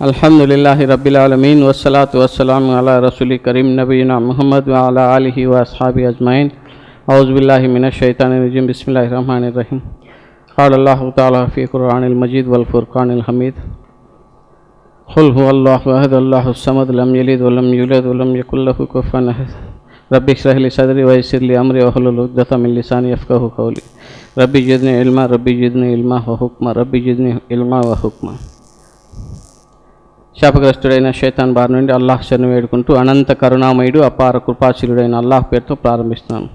الحمد للہ رب العالمین والصلاة والسلام علی رسول کریم نبینا محمد وعلی آلہ و اصحاب اجمعین۔ اعوذ باللہ من الشیطان الرجیم۔ بسم اللہ الرحمن الرحیم۔ قال اللہ تعالی فی قرآن المجید والفرقان الحمید۔ قل هو اللہ احد، اللہ الصمد، لم یلد ولم یولد ولم یکن له کفوا احد۔ رب اشرح لی صدری ویسر لی امری واحلل عقدۃ من لسانی یفقهوا قولی۔ رب زدنی علما رب زدنی علما وحکما رب زدنی علما وحکما శాపగ్రస్తుడైన శైతాన్ బారి నుండి అల్లాహ్ శరణు వేడుకుంటూ అనంత కరుణామయుడు అపార కృపాశీలుడైన అల్లాహ్ పేరుతో ప్రారంభిస్తున్నాను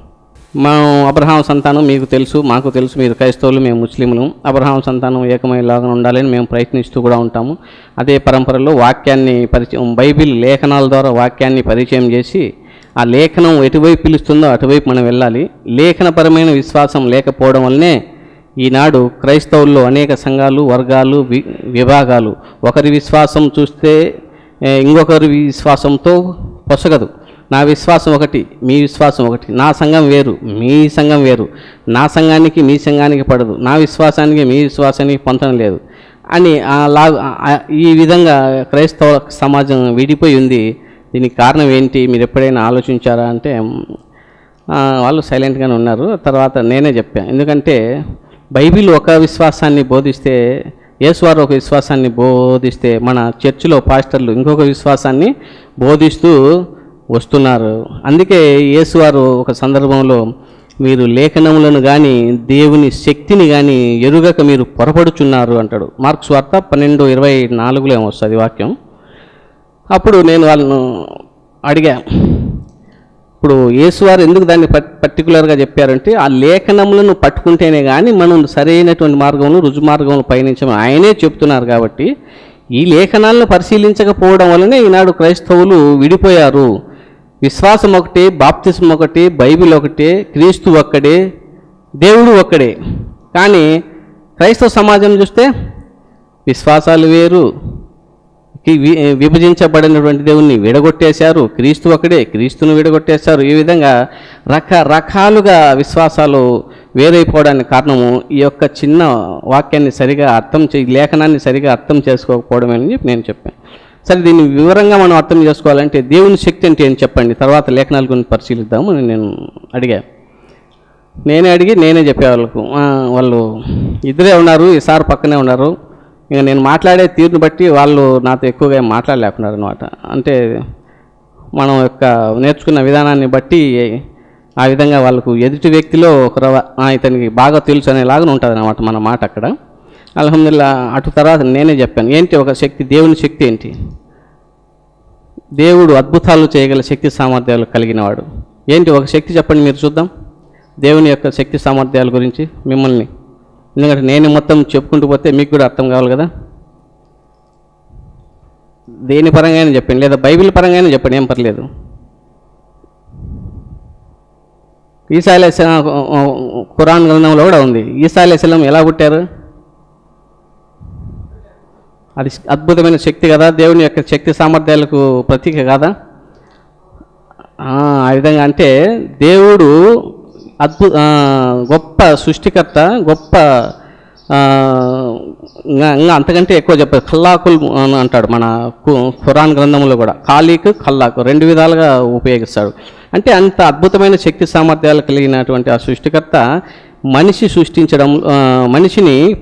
మనం అబ్రహాం సంతానం మీకు తెలుసు మాకు తెలుసు మీరు క్రైస్తవులు మేము ముస్లింలు అబ్రహాం సంతానం ఏకమయ్యేలాగా ఉండాలని మేము ప్రయత్నిస్తూ కూడా ఉంటాము. అదే పరంపరలో వాక్యాన్ని పరిచయం బైబిల్ లేఖనాల ద్వారా వాక్యాన్ని పరిచయం చేసి ఆ లేఖనం ఎటువైపు పిలుస్తుందో అటువైపు మనం వెళ్ళాలి. లేఖనపరమైన విశ్వాసం లేకపోవడం వల్లనే ఈనాడు క్రైస్తవుల్లో అనేక సంఘాలు వర్గాలు వి విభాగాలు. ఒకరి విశ్వాసం చూస్తే ఇంకొకరి విశ్వాసంతో పొసగదు. నా విశ్వాసం ఒకటి మీ విశ్వాసం ఒకటి. నా సంఘం వేరు మీ సంఘం వేరు. నా సంఘానికి మీ సంఘానికి పడదు. నా విశ్వాసానికి మీ విశ్వాసానికి పొందడం లేదు. అని అలా ఈ విధంగా క్రైస్తవ సమాజం విడిపోయి ఉంది. దీనికి కారణం ఏంటి? మీరు ఎప్పుడైనా ఆలోచించారా? అంటే వాళ్ళు సైలెంట్గానే ఉన్నారు. తర్వాత నేనే చెప్పాను. ఎందుకంటే బైబిల్ ఒక విశ్వాసాన్ని బోధిస్తే యేసువారు ఒక విశ్వాసాన్ని బోధిస్తే మన చర్చిలో పాస్టర్లు ఇంకొక విశ్వాసాన్ని బోధిస్తూ వస్తున్నారు. అందుకే యేసువారు ఒక సందర్భంలో మీరు లేఖనములను కానీ దేవుని శక్తిని కానీ ఎరుగక మీరు పొరపడుచున్నారు అంటాడు. మార్క్స్ వార్త పన్నెండు ఇరవై నాలుగులో ఏమొస్తుంది వాక్యం. అప్పుడు నేను వాళ్ళను అడిగా ఇప్పుడు యేసువారు ఎందుకు దాన్ని పర్టికులర్గా చెప్పారంటే ఆ లేఖనములను పట్టుకుంటేనే కానీ మనం సరైనటువంటి మార్గంలో రుజు మార్గంలో పయనించమని ఆయనే చెప్తున్నారు కాబట్టి ఈ లేఖనాలను పరిశీలించకపోవడం వల్లనే ఈనాడు క్రైస్తవులు విడిపోయారు. విశ్వాసం ఒకటే బాప్తిసం ఒకటే బైబిల్ ఒకటే క్రీస్తు ఒక్కడే దేవుడు ఒక్కడే. కానీ క్రైస్తవ సమాజం చూస్తే విశ్వాసాలు వేరు విభజించబడినటువంటి దేవుణ్ణి విడగొట్టేశారు. క్రీస్తు ఒకడే క్రీస్తును విడగొట్టేశారు. ఈ విధంగా రకరకాలుగా విశ్వాసాలు వేరైపోవడానికి కారణము ఈ యొక్క చిన్న వాక్యాన్ని సరిగా అర్థం చే లేఖనాన్ని సరిగా అర్థం చేసుకోకపోవడమే అని చెప్పి నేను చెప్పాను. సరే దీన్ని వివరంగా మనం అర్థం చేసుకోవాలంటే దేవుని శక్తి అంటే ఏం చెప్పండి? తర్వాత లేఖనాల గురించి పరిశీలిద్దాము అని నేను అడిగా. నేనే అడిగి నేనే చెప్పే వాళ్ళకు వాళ్ళు ఇద్దరే ఉన్నారు ఈ సార్ పక్కనే ఉన్నారు. ఇక నేను మాట్లాడే తీరుని బట్టి వాళ్ళు నాతో ఎక్కువగా ఏం మాట్లాడలేకున్నారు అనమాట అంటే మనం యొక్క నేర్చుకున్న విధానాన్ని బట్టి ఆ విధంగా వాళ్ళకు ఎదుటి వ్యక్తిలో ఒక ఇతనికి బాగా తెలుసు అనేలాగా ఉంటుంది అనమాట మన మాట అక్కడ. అలహమ్దుల్లా అటు తర్వాత నేనే చెప్పాను. ఏంటి ఒక శక్తి? దేవుని శక్తి ఏంటి? దేవుడు అద్భుతాలు చేయగల శక్తి సామర్థ్యాలు కలిగినవాడు ఏంటి ఒక శక్తి చెప్పండి మీరు చూద్దాం. దేవుని యొక్క శక్తి సామర్థ్యాల గురించి మిమ్మల్ని ఎందుకంటే నేను మొత్తం చెప్పుకుంటూ పోతే మీకు కూడా అర్థం కావాలి కదా? దేని పరంగా అయినా చెప్పండి లేదా బైబిల్ పరంగా అయినా చెప్పండి ఏం పర్లేదు. ఈసాయిల ఖురాన్ గ్రంథంలో కూడా ఉంది. ఈశాలేశలం ఎలా పుట్టారు? అది అద్భుతమైన శక్తి కదా దేవుని యొక్క శక్తి సామర్థ్యాలకు ప్రతీక కదా? ఆ విధంగా అంటే దేవుడు అద్భుత గొప్ప సృష్టికర్త గొప్ప ఇంకా అంతకంటే ఎక్కువ చెప్పారు ఖల్లాకుల్ అని అంటాడు మన కు- ఖురాన్ గ్రంథంలో కూడా. ఖాళీకు ఖల్లాకు రెండు విధాలుగా ఉపయోగిస్తాడు. అంటే అంత అద్భుతమైన శక్తి సామర్థ్యాలు కలిగినటువంటి ఆ సృష్టికర్త మనిషి సృష్టించడం మనిషిని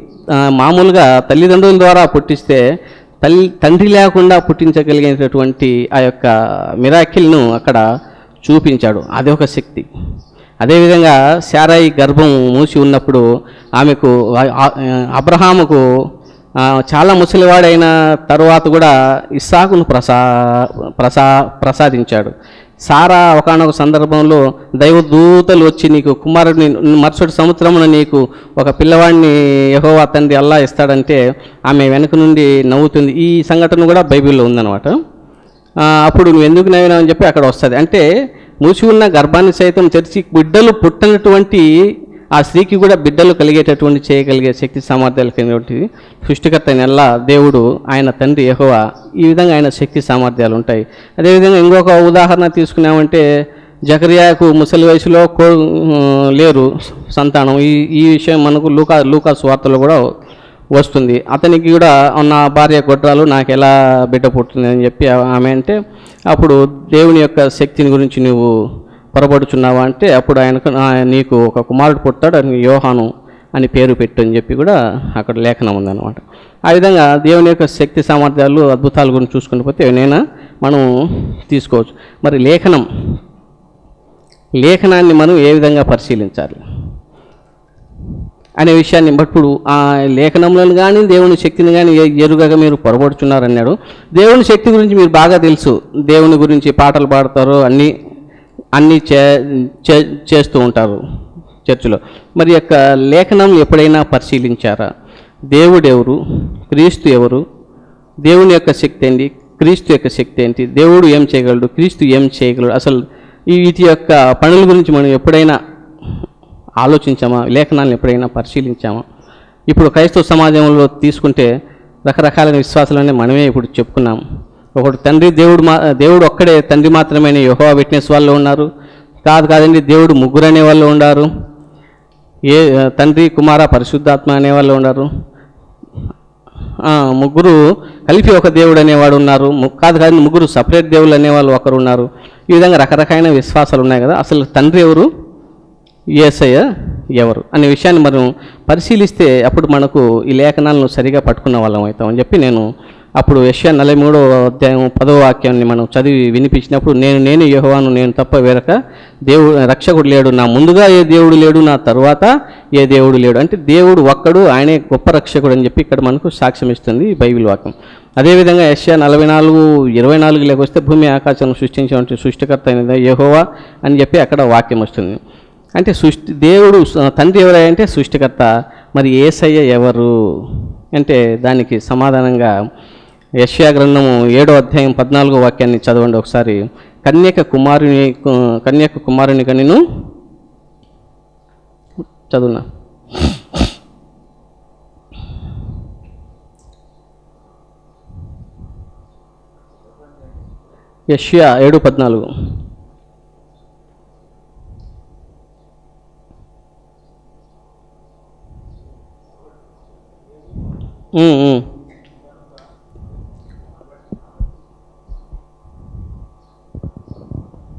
మామూలుగా తల్లిదండ్రుల ద్వారా పుట్టిస్తే తల్లి తండ్రి లేకుండా పుట్టించగలిగినటువంటి ఆ యొక్క మిరాకిల్ను అక్కడ చూపించాడు. అది ఒక శక్తి. అదేవిధంగా శారాయి గర్భం మూసి ఉన్నప్పుడు ఆమెకు అబ్రహాముకు చాలా ముసలివాడైన తరువాత కూడా ఇస్సాకును ప్రసా ప్రసా ప్రసాదించాడు. సారా ఒకనొక సందర్భంలో దైవదూతలు వచ్చి నీకు కుమారుడిని మరుసటి సంవత్సరమున నీకు ఒక పిల్లవాడిని యహోవా తండ్రి అల్లా ఇస్తాడంటే ఆమె వెనక నుండి నవ్వుతుంది. ఈ సంఘటన కూడా బైబిల్లో ఉందన్నమాట. అప్పుడు నువ్వు ఎందుకు నవ్వినావు? అని చెప్పి అక్కడ వస్తుంది. అంటే మూసి ఉన్న గర్భాన్ని సైతం తెరిచి బిడ్డలు పుట్టినటువంటి ఆ స్త్రీకి కూడా బిడ్డలు కలిగేటటువంటి చేయగలిగే శక్తి సామర్థ్యాలు కలిగినటువంటి సృష్టికర్త అయిన దేవుడు ఆయన తండ్రి యెహోవా ఈ విధంగా ఆయన శక్తి సామర్థ్యాలు ఉంటాయి. అదేవిధంగా ఇంకొక ఉదాహరణ తీసుకున్నామంటే జకరియాకు ముసలి వయసులో కో లేరు సంతానం. ఈ ఈ విషయం మనకు లూకా లూకా స్వార్తలో కూడా వస్తుంది. అతనికి కూడా నా భార్య గొడ్రాలు నాకు ఎలా బిడ్డ పుట్టింది అని చెప్పి ఆమె అంటే అప్పుడు దేవుని యొక్క శక్తిని గురించి నువ్వు పొరపడుచున్నావా? అంటే అప్పుడు ఆయనకు నీకు ఒక కుమారుడు పుట్టాడు అని యోహాను అని పేరు పెట్టు అని చెప్పి కూడా అక్కడ లేఖనం ఉందన్నమాట. ఆ విధంగా దేవుని యొక్క శక్తి సామర్థ్యాలు అద్భుతాల గురించి చూసుకుని పోతే ఏమైనా మనం తీసుకోవచ్చు. మరి లేఖనం. లేఖనాన్ని మనం ఏ విధంగా పరిశీలించాలి? అనే విషయాన్ని ఇప్పుడు ఆ లేఖనములను కానీ దేవుని శక్తిని కానీ ఎరుగగా మీరు పొరబడుచున్నారన్నాడు. దేవుని శక్తి గురించి మీరు బాగా తెలుసు. దేవుని గురించి పాటలు పాడతారు అన్నీ అన్నీ చే చే- చేస్తూ ఉంటారు చర్చిలో. మరి యొక్క లేఖనం ఎప్పుడైనా పరిశీలించారా? దేవుడు ఎవరు? క్రీస్తు ఎవరు? దేవుని యొక్క శక్తి ఏంటి? క్రీస్తు యొక్క శక్తి ఏంటి? దేవుడు ఏం చేయగలడు? క్రీస్తు ఏం చేయగలడు? అసలు ఈ వీటి యొక్క పనుల గురించి మనం ఎప్పుడైనా ఆలోచించామా? లేఖనాలను ఎప్పుడైనా పరిశీలించామా? ఇప్పుడు క్రైస్తవ సమాజంలో తీసుకుంటే రకరకాలైన విశ్వాసాలనే మనమే ఇప్పుడు చెప్పుకున్నాం. ఒకడు తండ్రి దేవుడు మా దేవుడు ఒక్కడే తండ్రి మాత్రమే యహోవా విట్నెస్ వాళ్ళు ఉన్నారు. కాదు కాదండి దేవుడు ముగ్గురు అనే వాళ్ళు ఉన్నారు. ఏ తండ్రి కుమార పరిశుద్ధాత్మ అనే వాళ్ళు ఉన్నారు. ముగ్గురు కలిపి ఒక దేవుడు అనేవాడు ఉన్నారు. కాదు కాదు ముగ్గురు సపరేట్ దేవుళ్ళు అనేవాళ్ళు ఒకరు ఉన్నారు. ఈ విధంగా రకరకాలైన విశ్వాసాలు ఉన్నాయి కదా. అసలు తండ్రి ఎవరు? ఏసయ్య ఎవరు అనే విషయాన్ని మనం పరిశీలిస్తే అప్పుడు మనకు ఈ లేఖనాలను సరిగా పట్టుకున్న వాళ్ళం అవుతామని చెప్పి నేను అప్పుడు యశ్యా నలభై మూడో అధ్యాయం పదవ వాక్యాన్ని మనం చదివి వినిపించినప్పుడు నేను నేను యహోవాను నేను తప్ప వేరక దేవుడు రక్షకుడు లేడు నా ముందుగా ఏ దేవుడు లేడు నా తర్వాత ఏ దేవుడు లేడు. అంటే దేవుడు ఒక్కడు ఆయనే గొప్ప రక్షకుడు అని చెప్పి ఇక్కడ మనకు సాక్ష్యం ఇస్తుంది బైబిల్ వాక్యం. అదేవిధంగా యశ్యా నలభై నాలుగు ఇరవై నాలుగులోకి వస్తే భూమి ఆకాశం సృష్టించినటువంటి సృష్టికర్త అయినది యహోవా అని చెప్పి అక్కడ వాక్యం వస్తుంది. అంటే సృష్టి దేవుడు తండ్రి ఎవరంటే సృష్టికర్త మరి ఏసయ్య ఎవరు? అంటే దానికి సమాధానంగా యష్యా గ్రంథము ఏడో అధ్యాయం పద్నాలుగో వాక్యాన్ని చదవండి ఒకసారి. కన్యక కుమారుని కన్యక కుమారుని కనిను. చదువునా? యష్యా ఏడు పద్నాలుగు.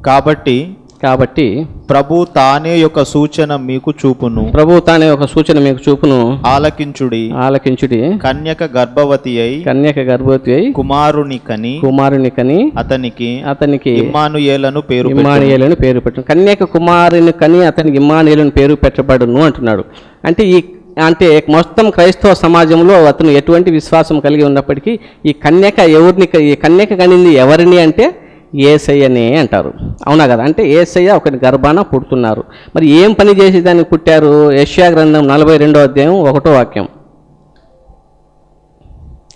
కాబట్టి కాబట్టి ప్రభు తానే యొక్క సూచన మీకు చూపును. ప్రభు తానే ఒక సూచన మీకు చూపును. ఆలకించుడి. ఆలకించుడి. కన్యక గర్భవతి అయి కన్యక గర్భవతి అయి కుమారుని కని కుమారుని కని అతనికి అతనికి ఇమ్మానుయేలను పేరు పెట్టు. ఇమ్మానియేలను పేరు పెట్టు. కన్యక కుమారుని కని అతనికి ఇమ్మానియేలను పేరు పెట్టబడును అంటున్నాడు. అంటే ఈ అంటే మొత్తం క్రైస్తవ సమాజంలో అతను ఎటువంటి విశ్వాసం కలిగి ఉన్నప్పటికీ ఈ కన్యక ఎవరిని ఈ కన్యక కనింది ఎవరిని అంటే ఏసయ్యనే అంటారు. అవునా కదా? అంటే ఏసయ్య ఒకటి గర్భాన పుడుతున్నారు. మరి ఏం పని చేసి దాన్ని పుట్టారు? యష్యా గ్రంథం నలభై రెండో అధ్యాయం ఒకటో వాక్యం.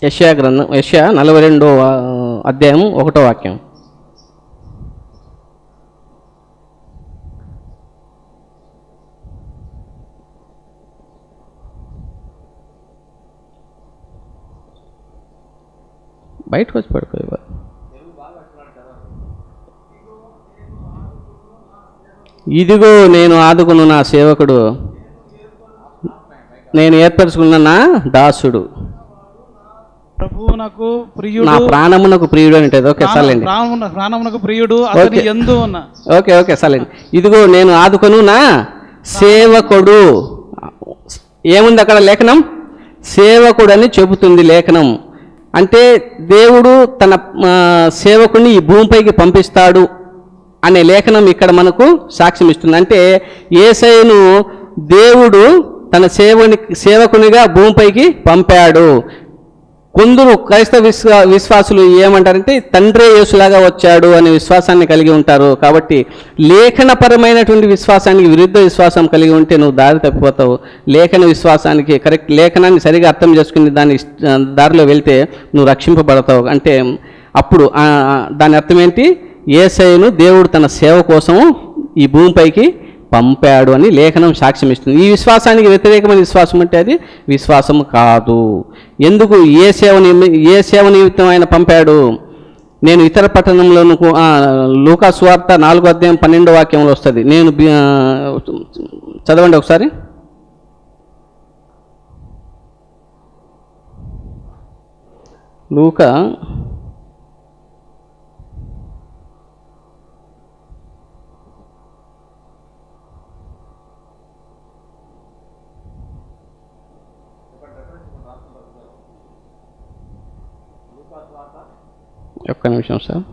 యష్యా గ్రంథం యష్యా నలభై రెండో అధ్యాయం ఒకటో వాక్యం. బయటకు వచ్చి పడుకో ఇదిగో నేను ఆదుకును నా సేవకుడు. నేను ఏర్పరచుకున్న నా దాసుడు. ప్రభువునకు ప్రియుడు. నా ప్రాణమునకు ప్రియుడు అంటే ఓకే సర్లేండి. ప్రాణమున- ప్రాణమునకు ప్రియుడు అతని ఎందు ఉన్న. ఓకే ఓకే సర్లేండి. ఇదిగో నేను ఆదుకొను నా సేవకుడు. ఏముంది అక్కడ లేఖనం? సేవకుడు అని చెబుతుంది లేఖనం. అంటే దేవుడు తన సేవకుని ఈ భూమిపైకి పంపిస్తాడు అనే లేఖనం ఇక్కడ మనకు సాక్ష్యం ఇస్తుంది. అంటే ఏసైను దేవుడు తన సేవని సేవకునిగా భూమిపైకి పంపాడు. కొందరు క్రైస్తవ విశ్వా విశ్వాసులు ఏమంటారంటే తండ్రే యేసులాగా వచ్చాడు అనే విశ్వాసాన్ని కలిగి ఉంటారు. కాబట్టి లేఖనపరమైనటువంటి విశ్వాసానికి విరుద్ధ విశ్వాసం కలిగి ఉంటే నువ్వు దారి తప్పిపోతావు. లేఖన విశ్వాసానికి కరెక్ట్ లేఖనాన్ని సరిగా అర్థం చేసుకుని దాని దారిలో వెళ్తే నువ్వు రక్షింపబడతావు. అంటే అప్పుడు దాని అర్థం ఏంటి? ఏసైను దేవుడు తన సేవ కోసం ఈ భూమిపైకి పంపాడు అని లేఖనం సాక్ష్యం ఇస్తుంది ఈ విశ్వాసానికి వ్యతిరేకమైన విశ్వాసం అంటే అది విశ్వాసం కాదు. ఎందుకు ఏ సేవ ఏ సేవ నిమిత్తం ఆయన పంపాడు? నేను ఇతర పట్టణంలోనూ లూకా స్వార్త నాలుగో అధ్యాయం పన్నెండో వాక్యంలో వస్తుంది. నేను చదవండి ఒకసారి. లూకా ఒక్క నిమిషం సార్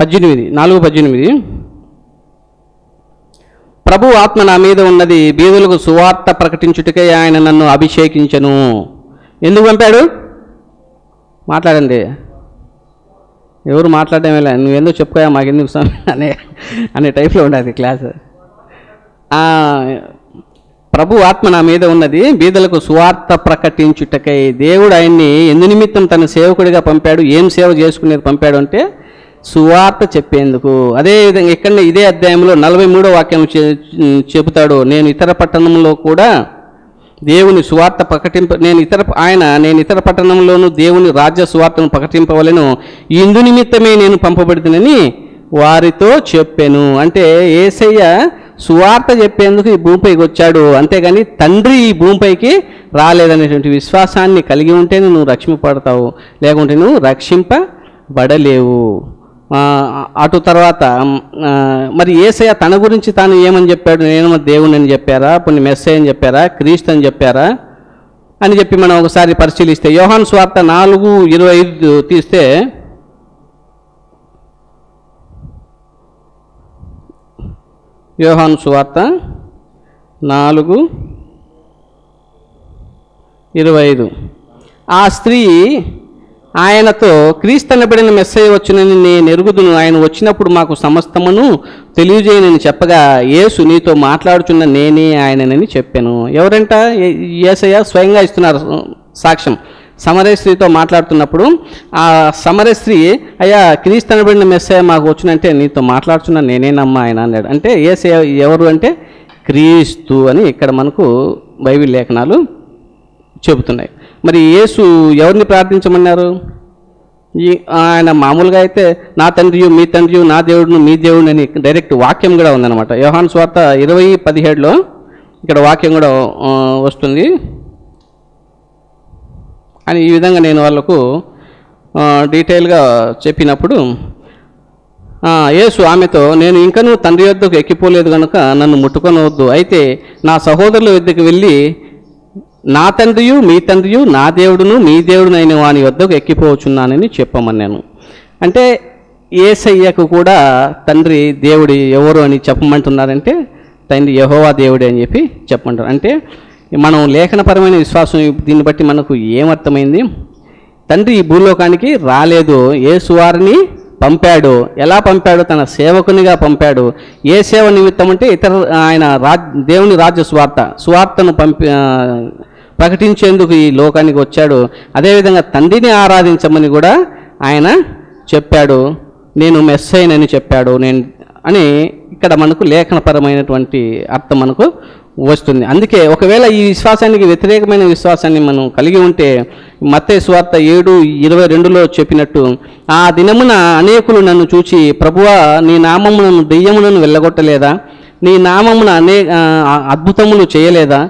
పద్దెనిమిది నాలుగు పద్దెనిమిది. ప్రభు ఆత్మ నా మీద ఉన్నది బీదులకు సువార్త ప్రకటించుటకే ఆయన నన్ను అభిషేకించను. ఎందుకు పంపాడు? మాట్లాడండి. ఎవరు మాట్లాడడం వెళ్ళా నువ్వెందుకు చెప్పుకోయా? మాకెందుకు స్వామి? అనే అనే టైప్లో ఉండదు క్లాస్. ప్రభు ఆత్మ నా మీద ఉన్నది బీదలకు సువార్త ప్రకటించుటకై దేవుడు ఆయన్ని ఎందు నిమిత్తం తన సేవకుడిగా పంపాడు ఏం సేవ చేసుకునేది పంపాడు అంటే సువార్త చెప్పేందుకు. అదే విధంగా ఇక్కడ ఇదే అధ్యాయంలో నలభై మూడో వాక్యం చె- చెబుతాడు నేను ఇతర పట్టణంలో కూడా దేవుని సువార్త ప్రకటింప నేను ఇతర ఆయన నేను ఇతర పట్టణంలోనూ దేవుని రాజ్య సువార్తను ప్రకటింపవలను ఇందు నిమిత్తమే నేను పంపబడుతునని వారితో చెప్పాను. అంటే ఏసయ్య సువార్త చెప్పేందుకు ఈ భూమిపైకి వచ్చాడు. అంతేగాని తండ్రి ఈ భూమిపైకి రాలేదనేటువంటి విశ్వాసాన్ని కలిగి ఉంటేనే నువ్వు రక్షింపబడతావు. లేకుంటే నువ్వు రక్షింపబడలేవు. అటు తర్వాత మరి ఏసయ్య తన గురించి తాను ఏమని చెప్పాడు? నేను దేవుని అని చెప్పారా? కొన్ని మెస్సేజ్ అని చెప్పారా? క్రీస్తు అని చెప్పారా? అని చెప్పి మనం ఒకసారి పరిశీలిస్తే యోహాన్ స్వార్త నాలుగు ఇరవై ఐదు తీస్తే యోహాను సువార్త నాలుగు ఇరవై ఐదు ఆ స్త్రీ ఆయనతో క్రీస్తనబడిన మెస్సయ్య వచ్చినని నేను ఎరుగుదును. ఆయన వచ్చినప్పుడు మాకు సమస్తమును తెలియజేయనని చెప్పగా యేసు నీతో మాట్లాడుచున్న నేనే ఆయననని చెప్పాను. ఎవరంట? ఏసయ్య యేసయ్య స్వయంగా ఇస్తున్నారు సాక్ష్యం. సమరే స్త్రీతో మాట్లాడుతున్నప్పుడు ఆ సమరే స్త్రీ అయ్యా క్రీస్తనబడిన మెస్సయ మాకు వచ్చినంటే నీతో మాట్లాడుచున్న నేనేనమ్మా ఆయన అన్నాడు. అంటే ఏసయ్య ఎవరు అంటే క్రీస్తు అని ఇక్కడ మనకు బైబిల్ లేఖనాలు చెబుతున్నాయి. మరి యేసు ఎవరిని ప్రార్థించమన్నారు? ఈ ఆయన మామూలుగా అయితే నా తండ్రియు మీ తండ్రియు నా దేవుడును మీ దేవుడు అని డైరెక్ట్ వాక్యం కూడా ఉందన్నమాట. యోహాన్ స్వార్త ఇరవై పదిహేడులో ఇక్కడ వాక్యం కూడా వస్తుంది. అని ఈ విధంగా నేను వాళ్ళకు డీటెయిల్గా చెప్పినప్పుడు యేసు ఆమెతో నేను ఇంకనూ తండ్రి వద్దకు ఎక్కిపోలేదు కనుక నన్ను ముట్టుకొనవద్దు అయితే నా సహోదరుల వద్దకు వెళ్ళి నా తండ్రియు మీ తండ్రియు నా దేవుడును మీ దేవుడునైన వాని వద్దకు ఎక్కిపోవచ్చున్నానని చెప్పమన్నాను. అంటే ఏసయ్యకు కూడా తండ్రి దేవుడి ఎవరు అని చెప్పమంటున్నారంటే తండ్రి యహోవా దేవుడే అని చెప్పి చెప్పమంటారు. అంటే మనం లేఖనపరమైన విశ్వాసం దీన్ని బట్టి మనకు ఏమర్థమైంది? తండ్రి ఈ భూలోకానికి రాలేదు. యేసువారిని పంపాడు. ఎలా పంపాడు? తన సేవకునిగా పంపాడు. ఏ సేవ నిమిత్తం అంటే ఇతర ఆయన రాజ్ దేవుని రాజ్య స్వార్థ స్వార్థను పంపి ప్రకటించేందుకు ఈ లోకానికి వచ్చాడు. అదేవిధంగా తండ్రిని ఆరాధించమని కూడా ఆయన చెప్పాడు. నేను మెస్సైనని చెప్పాడు. నేను అని ఇక్కడ మనకు లేఖనపరమైనటువంటి అర్థం మనకు వస్తుంది. అందుకే ఒకవేళ ఈ విశ్వాసానికి వ్యతిరేకమైన విశ్వాసాన్ని మనం కలిగి ఉంటే మత్తే స్వార్థ ఏడు ఇరవై రెండులో చెప్పినట్టు ఆ దినమున అనేకులు నన్ను చూచి ప్రభువా నీ నామమునను దెయ్యములను వెళ్ళగొట్టలేదా? నీ నామమున అనే అద్భుతములు చేయలేదా?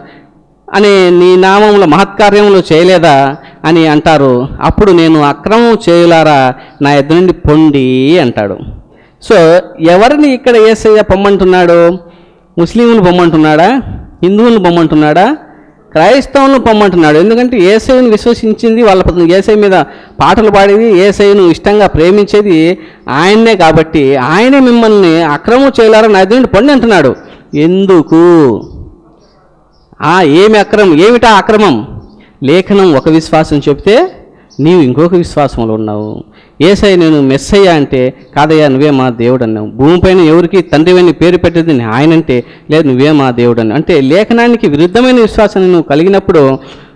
అని నీ నామముల మహత్కార్యములు చేయలేదా? అని అంటారు. అప్పుడు నేను అక్రమం చేయలారా నా ఎదురు నుండి పొండి అంటాడు. సో ఎవరిని ఇక్కడ ఏసయ్య పొమ్మంటున్నాడు? ముస్లింలు పొమ్మంటున్నాడా? హిందువులను పొమ్మంటున్నాడా? క్రైస్తవులను పొమ్మంటున్నాడు. ఎందుకంటే ఏసైను విశ్వసించింది వాళ్ళ ఏసై మీద పాటలు పాడేది ఏసైను ఇష్టంగా ప్రేమించేది ఆయన్నే కాబట్టి ఆయనే మిమ్మల్ని అక్రమం చేయలారా నా ఎదురు నుండి అంటున్నాడు. ఎందుకు? ఆ ఏమి అక్రమం? ఏమిటా అక్రమం? లేఖనం ఒక విశ్వాసం చెప్తే నీవు ఇంకొక విశ్వాసంలో ఉన్నావు. ఏసై నేను మెస్సయ్య అంటే కాదయ్యా నువ్వే మా దేవుడు అన్నావు భూమిపైన ఎవరికి తండ్రివని పేరు పెట్టేది ఆయనంటే లేదు నువ్వే మా దేవుడు అన్నావు అంటే లేఖనానికి విరుద్ధమైన విశ్వాసాన్ని నువ్వు కలిగినప్పుడు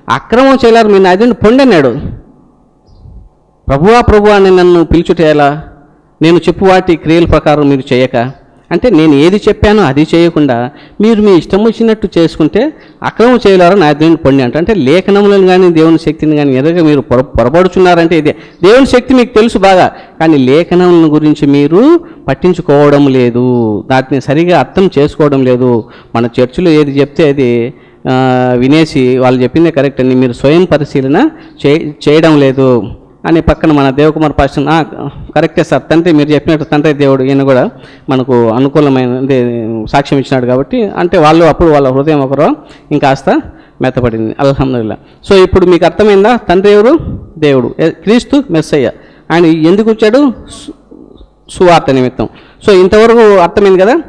అక్రమం చేయలేరు మీ నాయకుడిని పొండన్నాడు. ప్రభువా ప్రభువా అని నన్ను పిలుచుటేలా నేను చెప్పు వాటి క్రియల ప్రకారం మీరు చేయక. అంటే నేను ఏది చెప్పానో అది చేయకుండా మీరు మీ ఇష్టం వచ్చినట్టు చేసుకుంటే అక్రమం చేయలేరో నా దేవుని పొండి అంట అంటే లేఖనములను కానీ దేవుని శక్తిని కానీ ఎదురుగా మీరు పొర పొరపడుచున్నారంటే ఇదే. దేవుని శక్తి మీకు తెలుసు బాగా కానీ లేఖనములను గురించి మీరు పట్టించుకోవడం లేదు. దాటిని సరిగా అర్థం చేసుకోవడం లేదు. మన చర్చిలో ఏది చెప్తే అది వినేసి వాళ్ళు చెప్పిందే కరెక్ట్ అని మీరు స్వయం పరిశీలన చే చేయడం లేదు. అని పక్కన మన దేవకుమార్ పాస్టర్ కరెక్టే సార్. తండ్రి మీరు చెప్పినట్టు తండ్రి దేవుడు ఈయన కూడా మనకు అనుకూలమైన సాక్ష్యం ఇచ్చినాడు కాబట్టి అంటే వాళ్ళు అప్పుడు వాళ్ళ హృదయం ఒకరు ఇంకాస్త మెత్తపడింది. అల్హమ్దుల్లా సో ఇప్పుడు మీకు అర్థమైందా? తండ్రి ఎవరు? దేవుడు. క్రీస్తు మెస్సయ్య. ఆయన ఎందుకు వచ్చాడు? సువార్త నిమిత్తం. సో ఇంతవరకు అర్థమైంది కదా?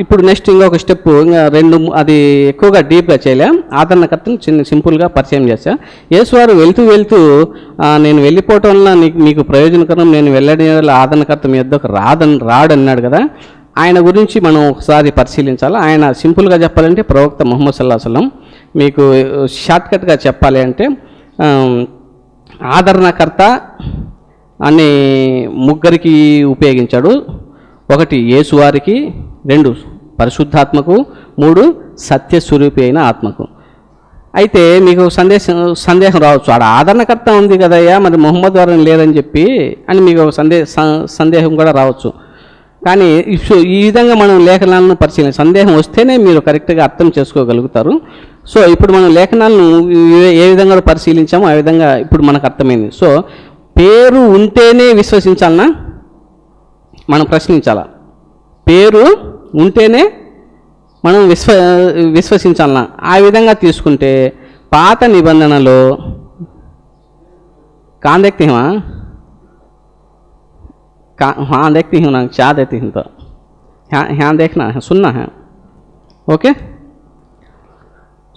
ఇప్పుడు నెక్స్ట్ ఇంకొక స్టెప్ ఇంకా రెండు అది ఎక్కువగా డీప్గా చేయలే. ఆదరణకర్తను చిన్న సింపుల్గా పరిచయం చేశా. యేసువారు వెళ్తూ వెళ్తూ నేను వెళ్ళిపోవటం వల్ల నీకు మీకు ప్రయోజనకరం నేను వెళ్ళడం వల్ల ఆదరణకర్త మీ వద్దకు రాదని రాడన్నాడు కదా. ఆయన గురించి మనం ఒకసారి పరిశీలించాలి? ఆయన సింపుల్గా చెప్పాలంటే ప్రవక్త ముహమ్మద్ సల్లా సలం మీకు షార్ట్కట్గా చెప్పాలి అంటే ఆదరణకర్త అనే ముగ్గురికి ఉపయోగించాడు. ఒకటి యేసువారికి రెండు పరిశుద్ధాత్మకు మూడు సత్యస్వరూపి అయిన ఆత్మకు. అయితే మీకు సందేశం సందేహం రావచ్చు. ఆడ ఆదరణకర్త ఉంది కదయ్యా మరి మొహమ్మద్ వారిని లేదని చెప్పి అని మీకు ఒక సందే సందేహం కూడా రావచ్చు. కానీ ఇఫ్- ఈ విధంగా మనం లేఖనాలను పరిశీలన సందేహం వస్తేనే మీరు కరెక్ట్గా అర్థం చేసుకోగలుగుతారు. సో ఇప్పుడు మనం లేఖనాలను ఏ- ఏ విధంగా పరిశీలించామో ఆ విధంగా ఇప్పుడు మనకు అర్థమైంది. సో పేరు ఉంటేనే విశ్వసించాలనా? మనం ప్రశ్నించాలా? పేరు ఉంటేనే మనం విశ్వ విశ్వసించాలనా ఆ విధంగా తీసుకుంటే పాత నిబంధనలో कान देखते हैं वहाँ का हाँ देखती हूँ ना चाह देती हूँ तो यहाँ यहाँ देखना है सुनना है ఓకే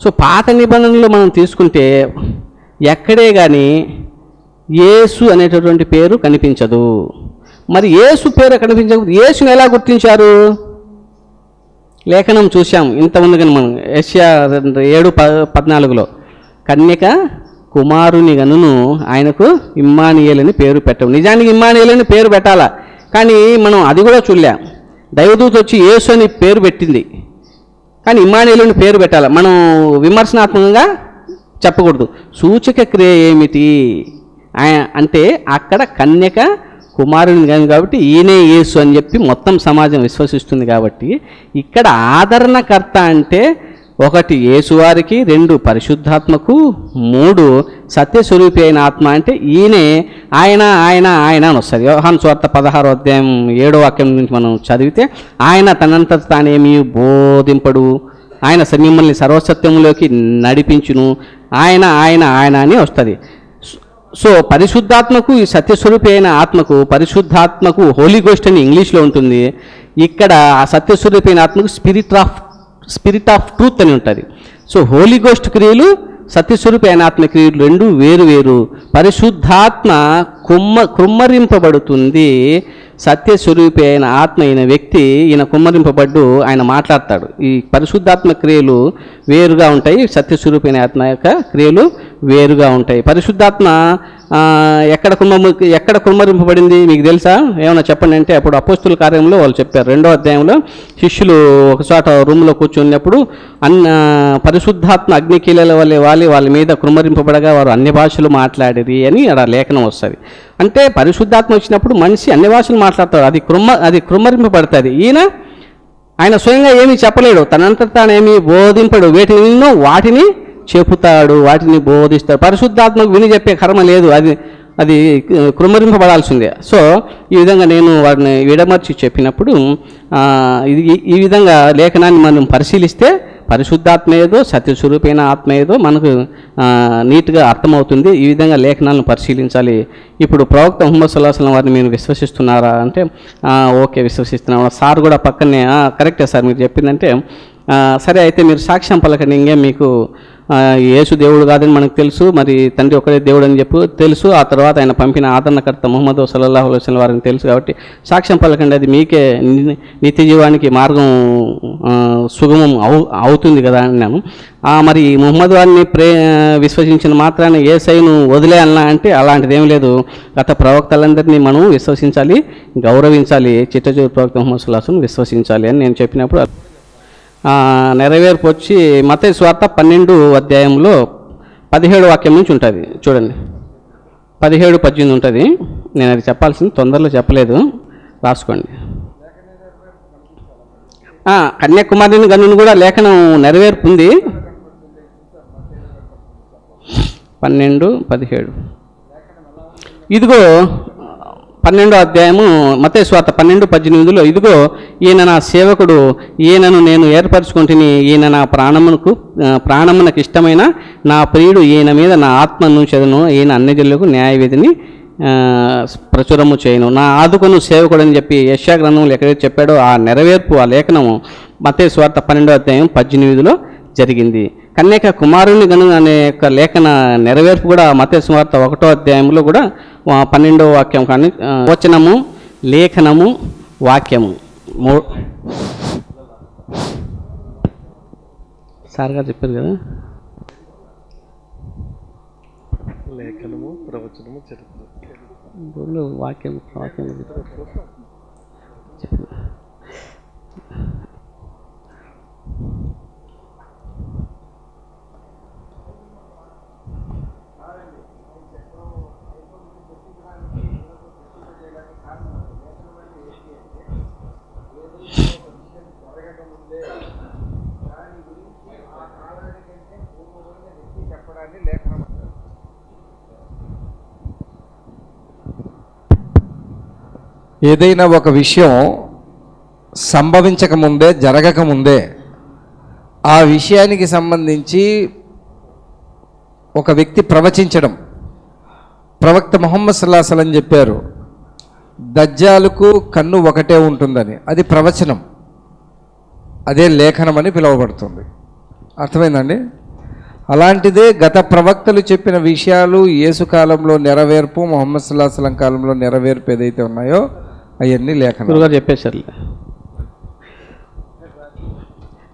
సో పాత నిబంధనలు మనం తీసుకుంటే ఎక్కడే కానీ యేసు అనేటటువంటి పేరు కనిపించదు మరి యేసు పేరు కనిపించకపోతే యేసుని ఎలా గుర్తించారు లేఖనం చూసాం ఇంత ఉంది కానీ మనం ఏషియా ఏడు ప పద్నాలుగులో కన్యక కుమారుని గనును ఆయనకు ఇమ్మానియేలని పేరు పెట్టం. నిజానికి ఇమ్మానియేలని పేరు పెట్టాలా? కానీ మనం అది కూడా చూడలేం. దైవదూత వచ్చి యేసు అని పేరు పెట్టింది. కానీ ఇమ్మానియేలని పేరు పెట్టాలి? మనం విమర్శనాత్మకంగా చెప్పకూడదు. సూచక క్రియ ఏమిటి? అంటే అక్కడ కన్యక కుమారుని కానీ కాబట్టి ఈయనే యేసు అని చెప్పి మొత్తం సమాజం విశ్వసిస్తుంది కాబట్టి ఇక్కడ ఆదరణకర్త అంటే ఒకటి యేసువారికి రెండు పరిశుద్ధాత్మకు మూడు సత్యస్వరూపి అయిన ఆత్మ అంటే ఈయనే ఆయన ఆయన ఆయన అని వస్తుంది. వ్యవహాన్ స్వార్థ పదహారో అధ్యాయం ఏడో వాక్యం నుంచి మనం చదివితే ఆయన తనంత తానేమి బోధింపడు. ఆయన మిమ్మల్ని సర్వసత్యంలోకి నడిపించును. ఆయన ఆయన ఆయన అని వస్తుంది. సో పరిశుద్ధాత్మకు ఈ సత్యస్వరూపి అయిన ఆత్మకు పరిశుద్ధాత్మకు హోలీ గోస్ట్ అని ఇంగ్లీష్లో ఉంటుంది. ఇక్కడ ఆ సత్యస్వరూపి అయిన ఆత్మకు spirit of spirit of truth అని ఉంటుంది. సో హోలీ గోస్ట్ క్రియలు సత్యస్వరూపి అయిన ఆత్మ క్రియలు రెండు వేరు వేరు. పరిశుద్ధాత్మ కుమ్మ కుమ్మరింపబడుతుంది. సత్యస్వరూపి అయిన ఆత్మ అయిన వ్యక్తి ఈయన కుమ్మరింపబడ్డు ఆయన మాట్లాడతాడు. ఈ పరిశుద్ధాత్మ క్రియలు వేరుగా ఉంటాయి. సత్యస్వరూపి అయిన ఆత్మ యొక్క క్రియలు వేరుగా ఉంటాయి. పరిశుద్ధాత్మ ఎక్కడ కుమ్మ ఎక్కడ కుమ్మరింపబడింది మీకు తెలుసా? ఏమైనా చెప్పండి అంటే అప్పుడు అపోస్తుల కార్యంలో వాళ్ళు చెప్పారు. రెండో అధ్యాయంలో శిష్యులు ఒక చోట రూమ్లో కూర్చున్నప్పుడు అన్న పరిశుద్ధాత్మ అగ్నికీలల వల్లే వాలి వాళ్ళ మీద కుమ్మరింపబడగా వారు అన్ని భాషలు మాట్లాడేది అని అక్కడ లేఖనం వస్తుంది. అంటే పరిశుద్ధాత్మ వచ్చినప్పుడు మనిషి అన్ని భాషలు మాట్లాడతాడు. అది కృమ్మ అది కృమ్మరింపబడుతుంది. ఈయన ఆయన స్వయంగా ఏమీ చెప్పలేడు. తనంతా తానేమి బోధింపడు. వేటిని వాటిని చెబుతాడు వాటిని బోధిస్తాడు. పరిశుద్ధాత్మకు విని చెప్పే కర్మ లేదు అది అది కృమరింపబడాల్సిందే. సో ఈ విధంగా నేను వాటిని విడమర్చి చెప్పినప్పుడు ఇది ఈ విధంగా లేఖనాన్ని మనం పరిశీలిస్తే పరిశుద్ధాత్మ ఏదో సత్యస్వరూపైన ఆత్మ ఏదో మనకు నీట్గా అర్థమవుతుంది. ఈ విధంగా లేఖనాలను పరిశీలించాలి. ఇప్పుడు ప్రవక్త ముహమ్మద్ సుల్లాహం వారిని మీరు విశ్వసిస్తున్నారా అంటే ఓకే విశ్వసిస్తున్నాం సార్ కూడా పక్కనే కరెక్టే సార్ మీరు చెప్పిందంటే సరే అయితే మీరు సాక్ష్యం పలకండి ఇంకేం మీకు యేసు దేవుడు కాదని మనకు తెలుసు మరి తండ్రి ఒకడే దేవుడు అని చెప్పు తెలుసు ఆ తర్వాత ఆయన పంపిన ఆదరణకర్త ముహమ్మద్ సల్లల్లాహు అలైస్ వారిని తెలుసు కాబట్టి సాక్ష్యం పలకండి అది మీకే ని- నిత్య జీవానికి మార్గం సుగమం అవు అవుతుంది కదా అన్నాను. మరి ముహమ్మద్ వారిని ప్రే విశ్వసించిన మాత్రాన్ని ఏ సైను వదిలేయాలన్నా అంటే అలాంటిది ఏం లేదు. గత ప్రవక్తలందరినీ మనం విశ్వసించాలి గౌరవించాలి చిట్టచూరు ప్రవక్త ముహమ్మద్ సుల్లాసును విశ్వసించాలి అని నేను చెప్పినప్పుడు నెరవేర్పు వచ్చి మత స్వార్థ పన్నెండు అధ్యాయంలో పదిహేడు వాక్యం నుంచి ఉంటుంది. చూడండి. పదిహేడు పద్దెనిమిది ఉంటుంది. నేను అది చెప్పాల్సింది తొందరలో చెప్పలేదు. రాసుకోండి. కన్యాకుమారిని గనును కూడా లేఖనం నెరవేర్పుంది పన్నెండు పదిహేడు. ఇదిగో పన్నెండో అధ్యాయము మతే స్వార్థ పన్నెండు పద్దెనిమిదిలో ఇదిగో ఈయన నా సేవకుడు ఈయనను నేను ఏర్పరచుకుంటుని ఈయన నా ప్రాణమునకు ప్రాణమునకు ఇష్టమైన నా ప్రియుడు ఈయన మీద నా ఆత్మను చెదను ఈయన అన్ని జిల్లకు న్యాయవిధిని ప్రచురము చేయను. నా ఆదుకును సేవకుడు అని చెప్పి యశా గ్రంథంలో ఎక్కడైతే చెప్పాడో ఆ నెరవేర్పు ఆ లేఖనము మతే స్వార్థ పన్నెండో అధ్యాయం పద్దెనిమిదిలో జరిగింది. కన్యక కుమారుని గను అనే యొక్క లేఖన నెరవేర్పు కూడా మత సువార్త ఒకటో అధ్యాయంలో కూడా ఆ, పన్నెండవ వాక్యం కానీ వచనము లేఖనము వాక్యము. మూ సార్ గారు చెప్పారు కదా? లేఖనము ప్రవచనము చరిత్ర. వాక్యం వాక్యం చెప్పు. ఏదైనా ఒక విషయం సంభవించక ముందే జరగక ముందే ఆ విషయానికి సంబంధించి ఒక వ్యక్తి ప్రవచించడం. ప్రవక్త మొహమ్మద్ సల్లాహలం చెప్పారు దజ్జాలకు కన్ను ఒకటే ఉంటుందని. అది ప్రవచనం. అదే లేఖనం అని పిలువబడుతుంది. అర్థమైందండి? అలాంటిదే గత ప్రవక్తలు చెప్పిన విషయాలు యేసు కాలంలో నెరవేర్పు మొహమ్మద్ సల్లాహలం కాలంలో నెరవేర్పు ఏదైతే ఉన్నాయో అవన్నీ లేఖనం గురుగారు చెప్పేశారు.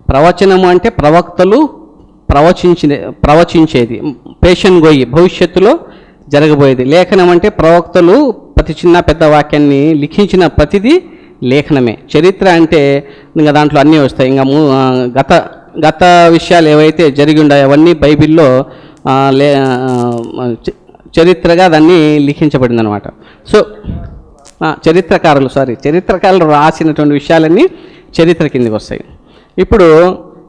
ప్రవచనము అంటే ప్రవక్తలు ప్రవచించిన ప్రవచించేది. పేషన్ గోయి భవిష్యత్తులో జరగబోయేది. లేఖనం అంటే ప్రవక్తలు ప్రతి చిన్న పెద్ద వాక్యాన్ని లిఖించిన ప్రతిదీ లేఖనమే. చరిత్ర అంటే ఇంకా దాంట్లో అన్నీ వస్తాయి. ఇంకా గత గత విషయాలు ఏవైతే జరిగి ఉన్నాయో అవన్నీ బైబిల్లో లే చరిత్రగా దాన్ని లిఖించబడింది అనమాట సో చరిత్రకారులు సారీ చరిత్రకారులు రాసినటువంటి విషయాలన్నీ చరిత్ర కిందకి వస్తాయి. ఇప్పుడు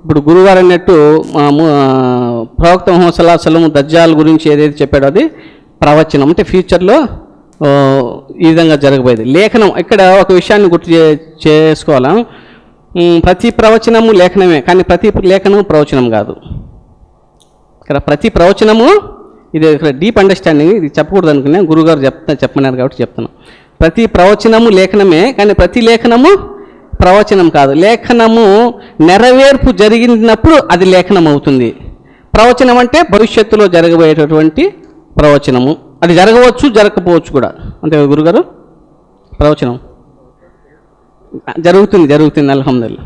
ఇప్పుడు గురువారు అన్నట్టు ప్రవక్త మొహమ్మద్ సలం దజ్జాల గురించి ఏదైతే చెప్పాడో అది ప్రవచనం అంటే ఫ్యూచర్లో ఈ విధంగా జరగబోయేది. లేఖనం ఇక్కడ ఒక విషయాన్ని గుర్తు చే చేసుకోవాలా? ప్రతి ప్రవచనము లేఖనమే కానీ ప్రతి లేఖనము ప్రవచనం కాదు. ఇక్కడ ప్రతి ప్రవచనము ఇది ఇక్కడ డీప్ అండర్స్టాండింగ్ ఇది చెప్పకూడదు అనుకున్నా గురుగారు చెప్తా చెప్పమన్నారు కాబట్టి చెప్తున్నాను ప్రతి ప్రవచనము లేఖనమే కానీ ప్రతి లేఖనము ప్రవచనం కాదు. లేఖనము నెరవేర్పు జరిగినప్పుడు అది లేఖనం అవుతుంది ప్రవచనం అంటే భవిష్యత్తులో జరగబోయేటటువంటి ప్రవచనము. అది జరగవచ్చు జరగకపోవచ్చు కూడా. అంతే గురుగారు? ప్రవచనం. జరుగుతుంది జరుగుతుంది అల్హమ్దుల్లా